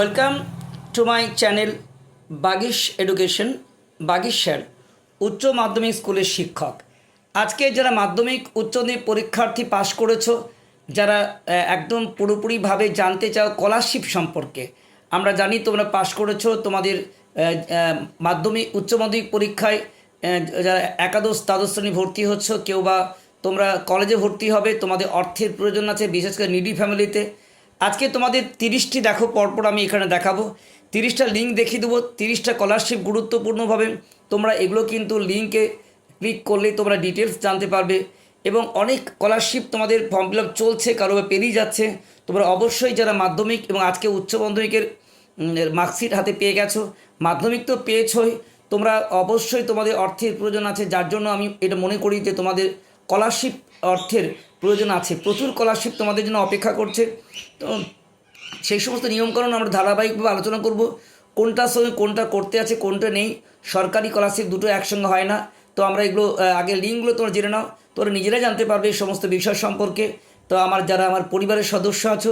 Welcome to my channel Bagish education Bagish sir উচ্চ মাধ্যমিক স্কুলের শিক্ষক। আজকে যারা মাধ্যমিক, উচ্চ পরীক্ষার্থী পাশ করেছ, যারা একদম পুরোপুরিভাবে জানতে চাও স্কলারশিপ সম্পর্কে, আমরা জানি তোমরা পাশ করেছ তোমাদের মাধ্যমিক, উচ্চ মাধ্যমিক পরীক্ষায় যারা একাদশ, দ্বাদশ শ্রেণি ভর্তি হচ্ছ, কেউ বা তোমরা কলেজে ভর্তি হবে, তোমাদের অর্থের প্রয়োজন আছে, বিশেষ করে নিডি ফ্যামিলিতে আজকে তোমাদের তিরিশটি দেখো, পরপর আমি এখানে দেখাবো। তিরিশটা লিঙ্ক দেখিয়ে দেবো, তিরিশটা স্কলারশিপ গুরুত্বপূর্ণভাবে। তোমরা এগুলো কিন্তু লিঙ্কে ক্লিক করলেই তোমরা ডিটেলস জানতে পারবে। এবং অনেক স্কলারশিপ তোমাদের ফর্ম ফিল আপ চলছে, কারও পেরিয়ে যাচ্ছে। তোমরা অবশ্যই যারা মাধ্যমিক এবং আজকে উচ্চ মাধ্যমিকের মার্কশিট হাতে পেয়ে গেছো, মাধ্যমিক তো পেয়েছই। তোমরা অবশ্যই তোমাদের অর্থের প্রয়োজন আছে, যার জন্য আমি এটা মনে করি যে তোমাদের স্কলারশিপ অর্থের প্রয়োজন আছে। প্রচুর স্কলারশিপ তোমাদের জন্য অপেক্ষা করছে। তো সেই সমস্ত নিয়মকানুন আমরা ধারাবাহিকভাবে আলোচনা করব। কোনটার সঙ্গে কোনটা করতে আছে, কোনটা নেই। সরকারি স্কলারশিপ দুটো একসঙ্গে হয় না। তো আমরা এগুলো আগে লিঙ্কগুলো তোমরা জেনে নাও। তোমরা নিজেরাই জানতে পারবে এই সমস্ত বিষয় সম্পর্কে। তো আমার যারা আমার পরিবারের সদস্য আছো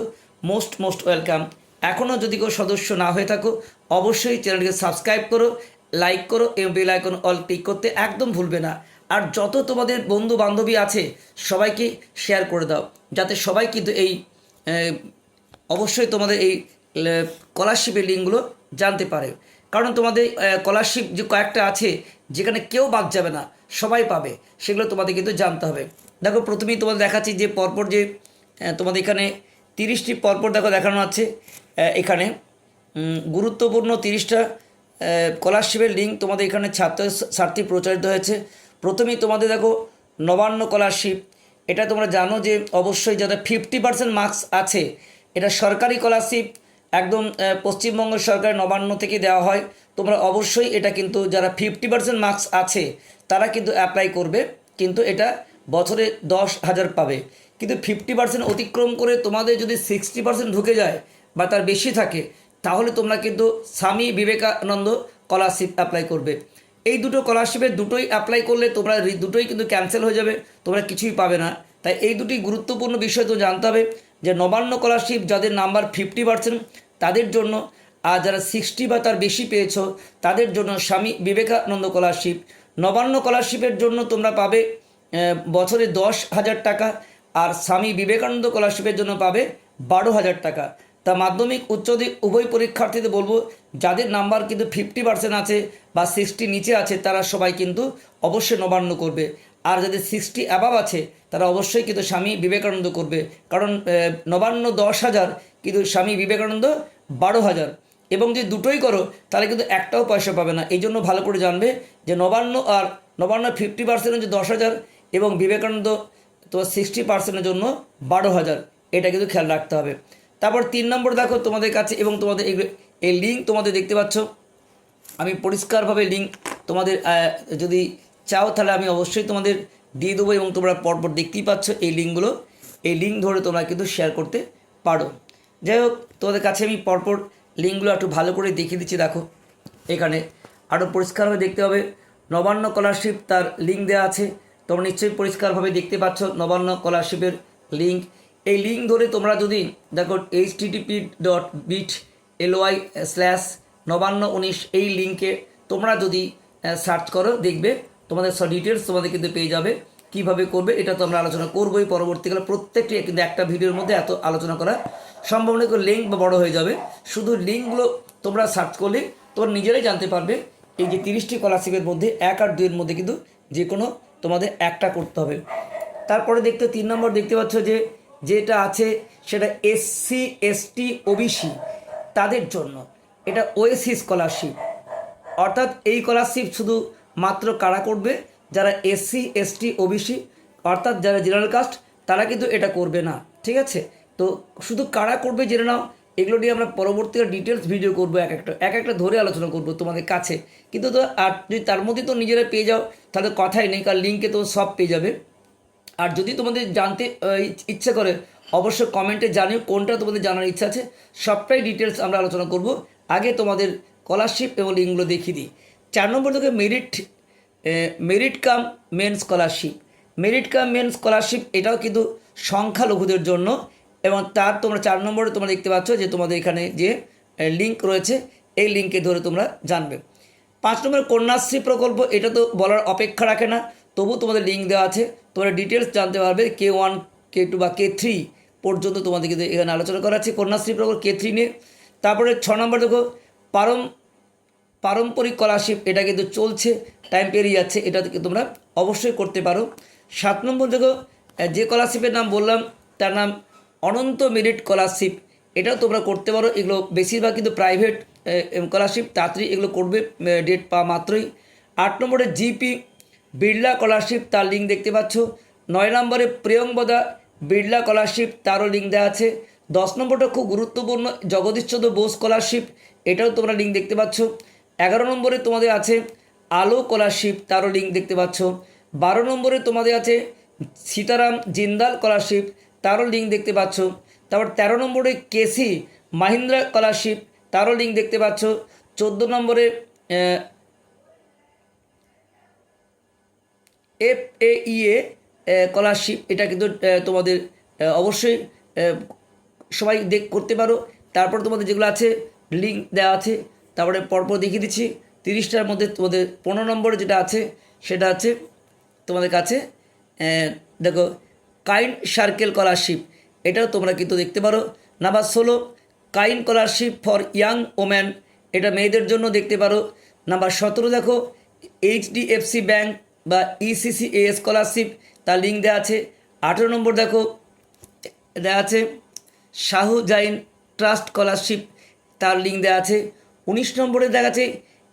মোস্ট মোস্ট ওয়েলকাম এখনও যদি কেউ সদস্য না হয়ে থাকো, অবশ্যই চ্যানেলটিকে সাবস্ক্রাইব করো লাইক করো এবং বেল আইকন অল ক্লিক করতে একদম ভুলবে না। আর যত তোমাদের বন্ধু বান্ধবী আছে, সবাইকে শেয়ার করে দাও। যাতে সবাই কিন্তু এই অবশ্যই তোমাদের এই স্কলারশিপের লিঙ্কগুলো জানতে পারে। কারণ তোমাদের স্কলারশিপ যে কয়েকটা আছে, যেখানে কেউ বাদ যাবে না, সবাই পাবে। সেগুলো তোমাদের কিন্তু জানতে হবে। দেখো, প্রথমেই তোমাদের দেখাচ্ছি যে পরপর যে তোমাদের এখানে তিরিশটি পরপর দেখো দেখানো আছে। এখানে গুরুত্বপূর্ণ তিরিশটা স্কলারশিপের লিঙ্ক তোমাদের এখানে ছাত্র ছাত্রী প্রচারিত হয়েছে। প্রথমেই তোমাদের দেখো নবান্ন স্কলারশিপ এটা তোমরা জানো যে অবশ্যই যাদের ফিফটি পার্সেন্ট মার্কস আছে, এটা সরকারি স্কলারশিপ একদম পশ্চিমবঙ্গ সরকারের নবান্ন থেকে দেওয়া হয়। তোমরা অবশ্যই এটা কিন্তু যারা ফিফটি পার্সেন্ট মার্কস আছে, তারা কিন্তু অ্যাপ্লাই করবে, কিন্তু এটা বছরে দশ হাজার পাবে। কিন্তু ফিফটি পার্সেন্ট অতিক্রম করে তোমাদের যদি সিক্সটি পার্সেন্ট ঢুকে যায় বা তার বেশি থাকে, তাহলে তোমরা কিন্তু স্বামী বিবেকানন্দ স্কলারশিপ অ্যাপ্লাই করবে। এই দুটো স্কলারশিপের দুটোই অ্যাপ্লাই করলে তোমরা দুটোই কিন্তু ক্যান্সেল হয়ে যাবে, তোমরা কিছুই পাবে না। তাই এই দুটি গুরুত্বপূর্ণ বিষয় তো জানতে হবে যে নবান্ন স্কলারশিপ যাদের নাম্বার ফিফটি পার্সেন্ট তাদের জন্য আর যারা সিক্সটি বা তার বেশি পেয়েছ, তাদের জন্য স্বামী বিবেকানন্দ স্কলারশিপ নবান্ন স্কলারশিপের জন্য তোমরা পাবে বছরে দশ হাজার টাকা আর স্বামী বিবেকানন্দ স্কলারশিপের জন্য পাবে বারো হাজার টাকা। তা মাধ্যমিক, উচ্চ মাধ্যমিক উভয় পরীক্ষার্থীদের বলব, যাদের নাম্বার কিন্তু ফিফটি পার্সেন্ট আছে বা সিক্সটি নিচে আছে, তারা সবাই কিন্তু অবশ্যই নবান্ন করবে। আর যাদের সিক্সটি অ্যাবাভ আছে, তারা অবশ্যই কিন্তু স্বামী বিবেকানন্দ করবে। কারণ নবান্ন দশ হাজার কিন্তু স্বামী বিবেকানন্দ বারো হাজার। এবং যদি দুটোই করো, তাহলে কিন্তু একটাও পয়সা পাবে না। এই জন্য ভালো করে জানবে যে নবান্ন আর, নবান্ন ফিফটি পার্সেন্ট হচ্ছে দশ হাজার এবং বিবেকানন্দ তো সিক্সটি পার্সেন্টের জন্য বারো হাজার। এটা কিন্তু খেয়াল রাখতে হবে। তারপর তিন নম্বর দেখো তোমাদের কাছে এবং তোমাদের এই লিঙ্ক তোমাদের দেখতে পাচ্ছ। আমি পরিষ্কারভাবে লিঙ্ক তোমাদের যদি চাও তাহলে আমি অবশ্যই তোমাদের দিয়ে দেবো এবং তোমরা পরপর দেখতেই পাচ্ছ এই লিঙ্কগুলো এই লিঙ্ক ধরে তোমরা কিন্তু শেয়ার করতে পারো। যাই হোক, তোমাদের কাছে আমি পরপর লিঙ্কগুলো একটু ভালো করে দেখিয়ে দিচ্ছি, দেখো। এখানে আরও পরিষ্কারভাবে দেখতে হবে। নবান্ন স্কলারশিপ তার লিঙ্ক দেওয়া আছে। তোমরা নিশ্চয়ই পরিষ্কারভাবে দেখতে পাচ্ছ নবান্ন স্কলারশিপের লিঙ্ক এই লিঙ্ক ধরে তোমরা যদি দেখো H T T P dot bit L Y slash Nabanna উনিশ, এই লিঙ্কে তোমরা যদি সার্চ করো, দেখবে তোমাদের সব ডিটেলস তোমাদের কিন্তু পেয়ে যাবে। কীভাবে করবে এটা তো আমরা আলোচনা করবোই পরবর্তীকালে। প্রত্যেকটি কিন্তু একটা ভিডিওর মধ্যে এত আলোচনা করা সম্ভব নয় লিঙ্ক বড় হয়ে যাবে। শুধু লিঙ্কগুলো তোমরা সার্চ করলে তোমরা নিজেরাই জানতে পারবে এই যে তিরিশটি স্কলারশিপের মধ্যে এক আর দুইয়ের মধ্যে কিন্তু যে কোনো তোমাদের একটা করতে হবে। তারপরে দেখতে তিন নম্বর দেখতে পাচ্ছ যে যেটা আছে সেটা এসসি এসটি ওবিসি তাদের জন্য। এটা ওএসি স্কলারশিপ অর্থাৎ এই স্কলারশিপ শুধু মাত্র কারা করবে? যারা এসসি এসটি ওবিসি অর্থাৎ যারা জেনারেল কাস্ট তারা কিন্তু এটা করবে না। ঠিক আছে? তো শুধু কারা করবে জেনে নাও। এগুলো নিয়ে আমরা পরবর্তীকালে ডিটেলস ভিডিও করব এক একটা। এক একটা ধরে আলোচনা করব তোমাদের কাছে। কিন্তু তো আর যদি তার মধ্যে তো নিজেরা পেয়ে যাও, তাহলে কথাই নেই, কারণ লিঙ্কে তো সব পেয়ে যাবে। আর যদি তোমাদের জানতে ইচ্ছা করে, অবশ্যই কমেন্টে জানিও কোনটা তোমাদের জানার ইচ্ছা আছে। সবটাই ডিটেলস আমরা আলোচনা করব। আগে তোমাদের স্কলারশিপ এবং লিঙ্কগুলো দেখিয়ে দিই। চার নম্বর থেকে merit merit cum means scholarship merit cum means scholarship এটাও কিন্তু সংখ্যালঘুদের জন্য এবং তার তোমরা চার নম্বরে তোমরা দেখতে পাচ্ছ যে তোমাদের এখানে যে লিঙ্ক রয়েছে, এই লিঙ্কে ধরে তোমরা জানবে। পাঁচ নম্বর কন্যাশ্রী প্রকল্প, এটা তো বলার অপেক্ষা রাখে না। তবু তোমাদের লিঙ্ক দেওয়া আছে। তোমরা ডিটেলস জানতে পারবে কে ওয়ান কে টু বা কে থ্রি পর্যন্ত তোমাদের কিন্তু এখানে আলোচনা করা আছে কন্যাশ্রী প্রকল্প কে থ্রি নিয়ে। তারপরে ছ নম্বর দেখো, পারম, পারম্পরিক স্কলারশিপ এটা কিন্তু চলছে টাইম পেরিয়ে যাচ্ছে, এটা তোমরা অবশ্যই করতে পারো। সাত নম্বর দেখো যে স্কলারশিপের নাম বললাম, তার নাম অনন্ত মেরিট স্কলারশিপ এটাও তোমরা করতে পারো, এগুলো বেশিরভাগ কিন্তু প্রাইভেট স্কলারশিপ তাড়াতাড়ি এগুলো করবে ডেট পাওয়া মাত্রই। আট নম্বরে জিপি বিড়লা স্কলারশিপ তার লিঙ্ক দেখতে পাচ্ছ। নয় নম্বরে প্রিয়ঙ্বদা বিড়লা স্কলারশিপ তারও লিঙ্ক দেওয়া আছে। দশ নম্বরটা খুব গুরুত্বপূর্ণ, জগদীশচন্দ্র বোস স্কলারশিপ এটাও তোমরা লিঙ্ক দেখতে পাচ্ছ। এগারো নম্বরে তোমাদের আছে আলো স্কলারশিপ তারও লিঙ্ক দেখতে পাচ্ছ। বারো নম্বরে তোমাদের আছে সীতারাম জিন্দাল স্কলারশিপ তারও লিঙ্ক দেখতে পাচ্ছ। তারপর তেরো নম্বরে কেসি মাহিন্দ্রা স্কলারশিপ তারও লিঙ্ক দেখতে পাচ্ছ। চোদ্দ নম্বরে এফ এ ইএ স্কলারশিপ এটা কিন্তু তোমাদের অবশ্যই সবাই দেখ, করতে পারো। তারপর তোমাদের যেগুলো আছে লিঙ্ক দেওয়া আছে, তারপরে পরপর দেখিয়ে দিচ্ছি। তিরিশটার মধ্যে তোমাদের পনেরো নম্বরে যেটা আছে, সেটা আছে তোমাদের কাছে দেখো কাইন্ড সার্কেল স্কলারশিপ এটাও তোমরা কিন্তু দেখতে পারো। নাম্বার ষোলো kind scholarship for young woman এটা মেয়েদের জন্য দেখতে পারো। নাম্বার সতেরো দেখো এইচডিএফসি ব্যাংক বা ইসিসি এ স্কলারশিপ তার লিঙ্ক দেওয়া আছে। আঠেরো নম্বর দেখো দেওয়া আছে শাহু জাইন ট্রাস্ট স্কলারশিপ তার লিঙ্ক দেওয়া আছে। উনিশ নম্বরে দেখা আছে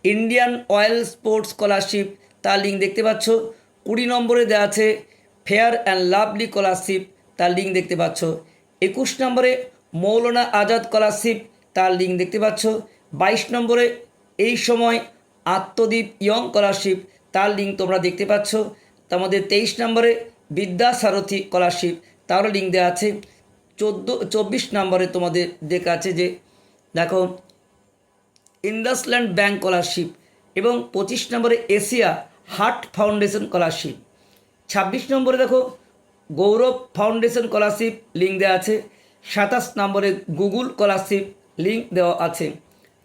ইন্ডিয়ান অয়েল স্পোর্টস স্কলারশিপ তার লিঙ্ক দেখতে পাচ্ছ। কুড়ি নম্বরে দেওয়া আছে ফেয়ার অ্যান্ড লাভলি স্কলারশিপ তার লিঙ্ক দেখতে পাচ্ছ। একুশ নম্বরে, মৌলানা আজাদ স্কলারশিপ তার লিঙ্ক দেখতে পাচ্ছ। বাইশ নম্বরে, এই সময় আত্মদ্বীপ ইয়ং স্কলারশিপ তার লিঙ্ক তোমরা দেখতে পাচ্ছ। মধ্যে তেইশ নম্বরে বিদ্যাসারথী স্কলারশিপ, তারও লিঙ্ক দেওয়া আছে। চোদ্দ, চব্বিশ নম্বরে তোমাদের দেখা আছে যে, দেখো ইন্ডাসল্যান্ড ব্যাংক স্কলারশিপ এবং পঁচিশ নম্বরে এশিয়া হার্ট ফাউন্ডেশন স্কলারশিপ। ছাব্বিশ নম্বরে দেখো, গৌরব ফাউন্ডেশন স্কলারশিপ লিঙ্ক দেওয়া আছে। সাতাশ নম্বরে গুগল স্কলারশিপ লিঙ্ক দেওয়া আছে।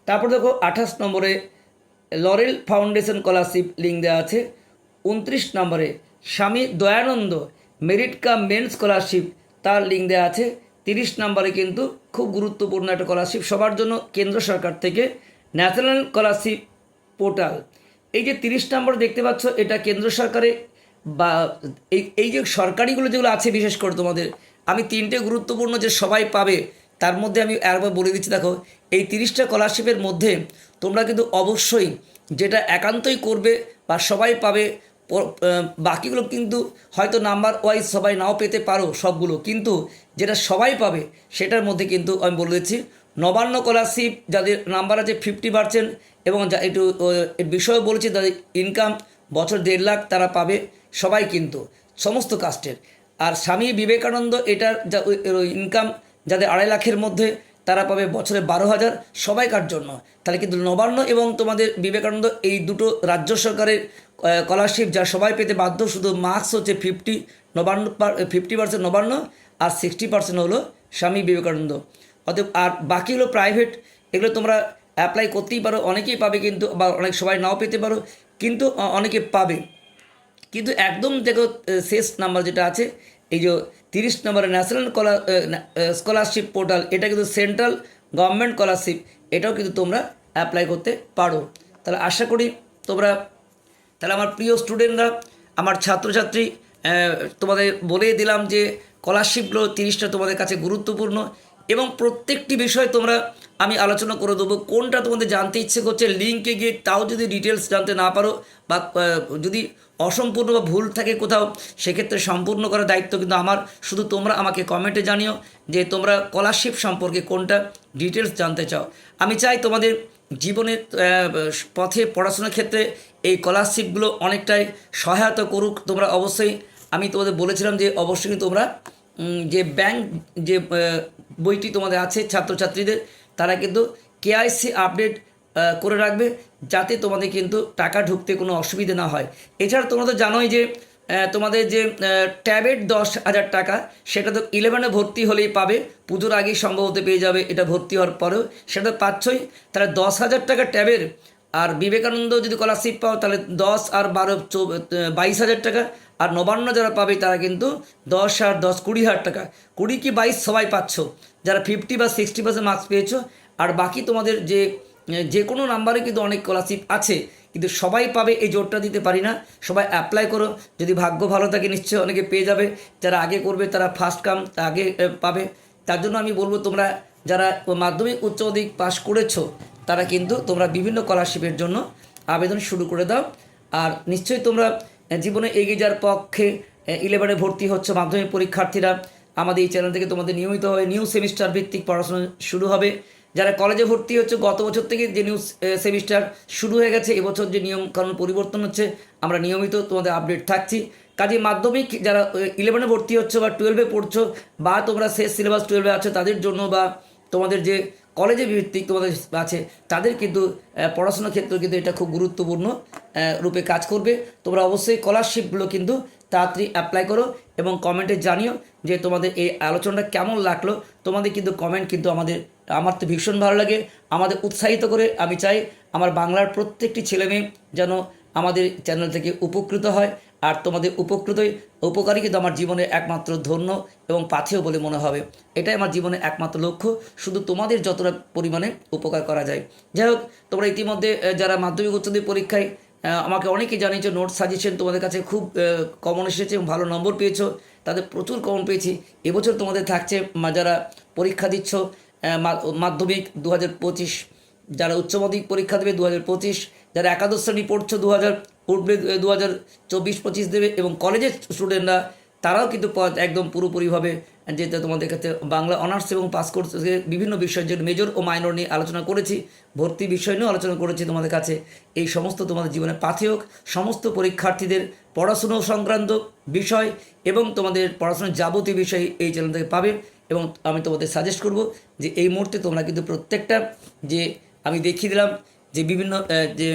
তারপর দেখো, আঠাশ নম্বরে লরেল ফাউন্ডেশন স্কলারশিপ লিঙ্ক দেওয়া আছে। উনত্রিশ নম্বরে Swami Dayanand merit cum means scholarship তার লিঙ্ক দেওয়া আছে। তিরিশ নম্বরে কিন্তু খুব গুরুত্বপূর্ণ একটা স্কলারশিপ সবার জন্য কেন্দ্র সরকার থেকে ন্যাশনাল স্কলারশিপ পোর্টাল। এই যে তিরিশ নম্বর দেখতে পাচ্ছ, এটা কেন্দ্র সরকারে বা এই এই যে সরকারিগুলো যেগুলো আছে, বিশেষ করে তোমাদের, আমি তিনটে গুরুত্বপূর্ণ যে সবাই পাবে তার মধ্যে আমি একবার বলে দিচ্ছি দেখো এই তিরিশটা স্কলারশিপের মধ্যে তোমরা কিন্তু অবশ্যই যেটা একান্তই করবে বা সবাই পাবে বাকিগুলো কিন্তু হয়তো নাম্বার ওয়াইজ সবাই নাও পেতে পারো সবগুলো কিন্তু যেটা সবাই পাবে সেটার মধ্যে কিন্তু আমি বলে দিচ্ছি নবান্ন স্কলারশিপ যাদের নাম্বার আছে ফিফটি পার্সেন্ট এবং যা একটু আহ, এর বিষয়ে বলেছি তাদের ইনকাম বছর দেড় লাখ তারা পাবে সবাই কিন্তু সমস্ত কাস্টের আর স্বামী বিবেকানন্দ এটার যা ইনকাম যাদের আড়াই লাখের মধ্যে তারা পাবে বছরে বারো হাজার সবাইকার জন্য। তাহলে কিন্তু নবান্ন এবং তোমাদের বিবেকানন্দ এই দুটো রাজ্য সরকারের স্কলারশিপ যা সবাই পেতে বাধ্য, শুধু মার্কস হচ্ছে fifty Nabanna fifty percent Nabanna আর সিক্সটি পার্সেন্ট হলো স্বামী বিবেকানন্দ। অতএব আর বাকি হলো প্রাইভেট এগুলো তোমরা অ্যাপ্লাই করতেই পারো, অনেকেই পাবে কিন্তু বা অনেক সবাই নাও পেতে পারো, কিন্তু অনেকে পাবে। কিন্তু একদম দেখো শেষ নাম্বার যেটা আছে, এই যে তিরিশ নম্বরে ন্যাশনাল স্কলারশিপ পোর্টাল, এটা কিন্তু সেন্ট্রাল গভর্নমেন্ট স্কলারশিপ, এটাও কিন্তু তোমরা অ্যাপ্লাই করতে পারো। তাহলে আশা করি তোমরা, তাহলে আমার প্রিয় স্টুডেন্টরা, আমার ছাত্রছাত্রী তোমাদের বলে দিলাম যে স্কলারশিপগুলো তিরিশটা তোমাদের কাছে গুরুত্বপূর্ণ। এবং প্রত্যেকটি বিষয় তোমরা আমি আলোচনা করে দেবো। কোনটা তোমাদের জানতে ইচ্ছে করছে লিঙ্কে গিয়ে তাও যদি ডিটেলস জানতে না পারো বা যদি অসম্পূর্ণ বা ভুল থাকে কোথাও, সেক্ষেত্রে সম্পূর্ণ করার দায়িত্ব কিন্তু আমার। শুধু তোমরা আমাকে কমেন্টে জানিও যে তোমরা স্কলারশিপ সম্পর্কে কোনটা ডিটেলস জানতে চাও। আমি চাই তোমাদের জীবনের পথে পড়াশোনার ক্ষেত্রে এই স্কলারশিপগুলো অনেকটাই সহায়তা করুক। তোমরা অবশ্যই, আমি তোমাদের বলেছিলাম যে অবশ্যই তোমরা যে ব্যাংক যে বইটি তোমাদের আছে ছাত্রছাত্রীদের। তারা কিন্তু কেআইসি আপডেট করে রাখবে যাতে তোমাদের কিন্তু টাকা ঢুকতে কোনো অসুবিধে না হয়। এছাড়া তোমরা তো জানোই যে তোমাদের যে ট্যাবের দশ হাজার টাকা, সেটা তো ইলেভেনে ভর্তি হলেই পাবে। পুজোর আগেই সম্ভবত পেয়ে যাবে, এটা ভর্তি হওয়ার পরেও। সেটা তো পাচ্ছই। তাহলে দশ হাজার টাকা ট্যাবের আর বিবেকানন্দ যদি স্কলারশিপ পাও, তাহলে দশ আর বারো বাইশ হাজার টাকা। আর নবান্ন যারা পাবে, তারা কিন্তু দশ আর দশ, কুড়ি হাজার টাকা। কুড়ি কি বাইশ সবাই পাচ্ছ। যারা ফিফটি বা সিক্সটি পার্সেন্ট মার্কস পেয়েছ, আর বাকি তোমাদের যে যে কোনো নাম্বারে কিন্তু অনেক স্কলারশিপ আছে। কিন্তু সবাই পাবে, এই জোরটা দিতে পারি না। সবাই অ্যাপ্লাই করো। যদি ভাগ্য ভালো থাকে, নিশ্চয়ই অনেকে পেয়ে যাবে। যারা আগে করবে, তারা ফার্স্ট কাম আগে পাবে। তার জন্য আমি বলব, তোমরা যারা মাধ্যমিক, উচ্চ অধিক পাশ করেছ তারা কিন্তু তোমরা বিভিন্ন স্কলারশিপের জন্য আবেদন শুরু করে দাও। আর নিশ্চয়ই তোমরা জীবনে এগিয়ে যাওয়ার পক্ষে ইলেভেনে ভর্তি হচ্ছে, মাধ্যমিক পরীক্ষার্থীরা। আমাদের এই চ্যানেল থেকে তোমাদের নিয়মিত নিয়মিতভাবে নিউ সেমিস্টার ভিত্তিক পড়াশোনা শুরু হবে। যারা কলেজে ভর্তি হচ্ছে, গত বছর থেকে যে নিউ সেমিস্টার শুরু হয়ে গেছে, এবছর যে নিয়ম কানুন পরিবর্তন হচ্ছে, আমরা নিয়মিত তোমাদের আপডেট থাকছি। কাজে মাধ্যমিক যারা ইলেভেনে ভর্তি হচ্ছে বা টুয়েলভে পড়ছো, বা তোমরা শেষ সিলেবাস টুয়েলভে আছে, তাদের জন্য বা তোমাদের যে কলেজে ভিত্তিক তোমাদের আছে, তাদের কিন্তু পড়াশোনার ক্ষেত্রে কিন্তু এটা খুব গুরুত্বপূর্ণ রূপে কাজ করবে। তোমরা অবশ্যই স্কলারশিপগুলো কিন্তু তাড়াতাড়ি অ্যাপ্লাই করো এবং কমেন্টে জানিও যে তোমাদের এই আলোচনাটা কেমন লাগল। তোমাদের কিন্তু কমেন্ট কিন্তু আমাদের, আমার তো ভীষণ ভালো লাগে। আমাদের উৎসাহিত করে আমি চাই আমার বাংলার প্রত্যেকটি ছেলে মেয়ে যেন আমাদের চ্যানেল থেকে উপকৃত হয়। আর তোমাদের উপকৃতই উপকারী কিন্তু আমার জীবনের একমাত্র ধন্য এবং পাথেয় বলে মনে হবে। এটাই আমার জীবনের একমাত্র লক্ষ্য। শুধু তোমাদের যতটা পরিমাণে উপকার করা যায়। যাই হোক, তোমরা ইতিমধ্যে যারা মাধ্যমিক উচ্চমাধ্যমিক পরীক্ষায় আমাকে অনেকে জানিয়েছো নোট সাজেশন তোমাদের কাছে খুব কমন এসেছে এবং ভালো নম্বর পেয়েছ। তাদের প্রচুর কমন পেয়েছি। এবছর তোমাদের থাকছে যারা পরীক্ষা দিচ্ছ মাধ্যমিক দু হাজার পঁচিশ, যারা উচ্চ মাধ্যমিক পরীক্ষা দেবে দু হাজার পঁচিশ, যারা একাদশ শ্রেণি পড়ছো দু হাজার উঠবে দু হাজার চব্বিশ পঁচিশ দেবে এবং কলেজের স্টুডেন্টরা, তারাও কিন্তু একদম পুরোপুরিভাবে যেটা তোমাদের কাছে বাংলা অনার্স এবং পাস কোর্স বিভিন্ন বিষয় যে মেজর ও মাইনর নিয়ে আলোচনা করেছি, ভর্তি বিষয় নিয়েও আলোচনা করেছি তোমাদের কাছে। এই সমস্ত তোমাদের জীবনের পাথেয়ক সমস্ত পরীক্ষার্থীদের পড়াশুনো সংক্রান্ত বিষয় এবং তোমাদের পড়াশোনার যাবতীয় বিষয় এই চ্যানেল থেকে পাবে এবং আমি তোমাদের সাজেস্ট করব যে এই মুহূর্তে তোমরা কিন্তু প্রত্যেকটা যে আমি দেখিয়ে দিলাম যে বিভিন্ন যে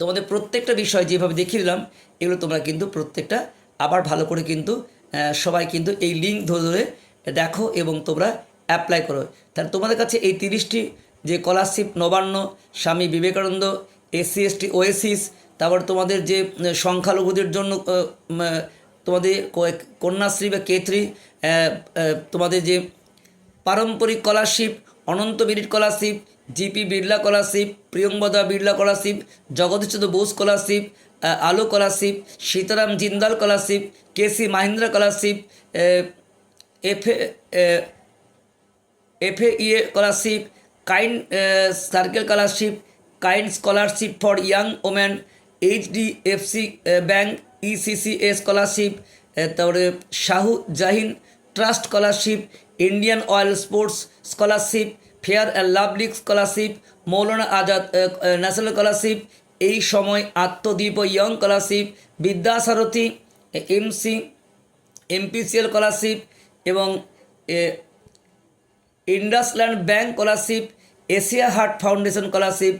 তোমাদের প্রত্যেকটা বিষয় যেভাবে দেখিয়ে দিলাম, এগুলো তোমরা কিন্তু প্রত্যেকটা আবার ভালো করে কিন্তু সবাই কিন্তু এই লিঙ্ক ধরে ধরে দেখো এবং তোমরা অ্যাপ্লাই করো। তাহলে তোমাদের কাছে এই তিরিশটি যে scholarship Nabanna, Swami Vivekananda SC ST oasis তারপর তোমাদের যে সংখ্যালঘুদের জন্য তোমাদের কন্যাশ্রী বা কেত্রী তোমাদের যে পারম্পরিক scholarship Ananta merit scholarship G P Birla scholarship Priyamvada Birla scholarship Jagadishchandra Bose scholarship Alo scholarship Sitaram Jindal scholarship K C Mahindra scholarship F F A E A scholarship kind circle scholarship kind scholarship for young women H D F C bank E C C A scholarship তারপরে Sahu Jain trust scholarship Indian Oil sports scholarship Fair and লাভলিক scholarship, Maulana Azad national scholarship, Ei Samay Atmadeep young scholarship, Vidyasarathi M C, M P C L scholarship এবং IndusInd bank scholarship, Asia heart foundation scholarship,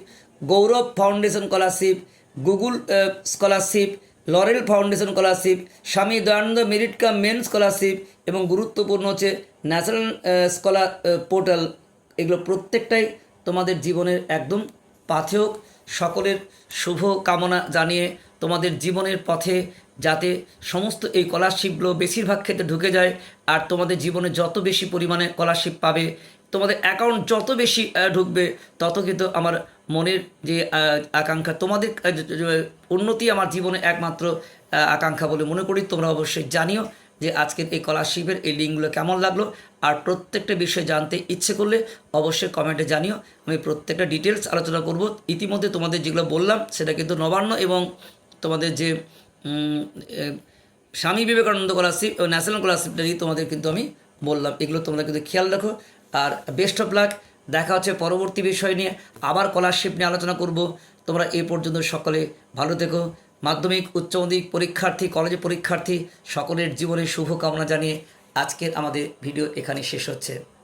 Gaurav foundation scholarship, Google scholarship, Laurel foundation scholarship, Swami Dayanand merit cum means scholarship এবং গুরুত্বপূর্ণ হচ্ছে national scholar portal. এগুলো প্রত্যেকটাই তোমাদের জীবনের একদম পাথে হোক, সকলের শুভ কামনা জানিয়ে তোমাদের জীবনের পথে যাতে সমস্ত এই স্কলারশিপগুলো বেশিরভাগ ক্ষেত্রে ঢুকে যায় আর তোমাদের জীবনে যত বেশি পরিমাণে স্কলারশিপ পাবে, তোমাদের অ্যাকাউন্ট যত বেশি ঢুকবে, তত কিন্তু আমার মনের যে আকাঙ্ক্ষা, তোমাদের উন্নতি আমার জীবনে একমাত্র আকাঙ্ক্ষা বলে মনে করি। তোমরা অবশ্যই জানিও। যে আজকের এই স্কলারশিপের এই লিঙ্কগুলো কেমন লাগল আর প্রত্যেকটা বিষয় জানতে ইচ্ছে করলে অবশ্যই কমেন্টে জানিও। আমি প্রত্যেকটা ডিটেলস আলোচনা করব। ইতিমধ্যে তোমাদের যেগুলো বললাম, সেটা কিন্তু নবান্ন এবং তোমাদের যে স্বামী বিবেকানন্দ স্কলারশিপ এবং ন্যাশনাল স্কলারশিপটারই তোমাদের কিন্তু আমি বললাম। এগুলো তোমরা কিন্তু খেয়াল রাখো। আর বেস্ট অফ লাক দেখা হচ্ছে পরবর্তী বিষয় নিয়ে। আবার স্কলারশিপ নিয়ে আলোচনা করব। তোমরা এ পর্যন্ত সকলে ভালো থেকো। মাধ্যমিক, উচ্চ মাধ্যমিক, পরীক্ষার্থী, কলেজে পরীক্ষার্থী, সকলের জীবনে শুভকামনা জানিয়ে আজকের আমাদের ভিডিও এখানে শেষ হচ্ছে।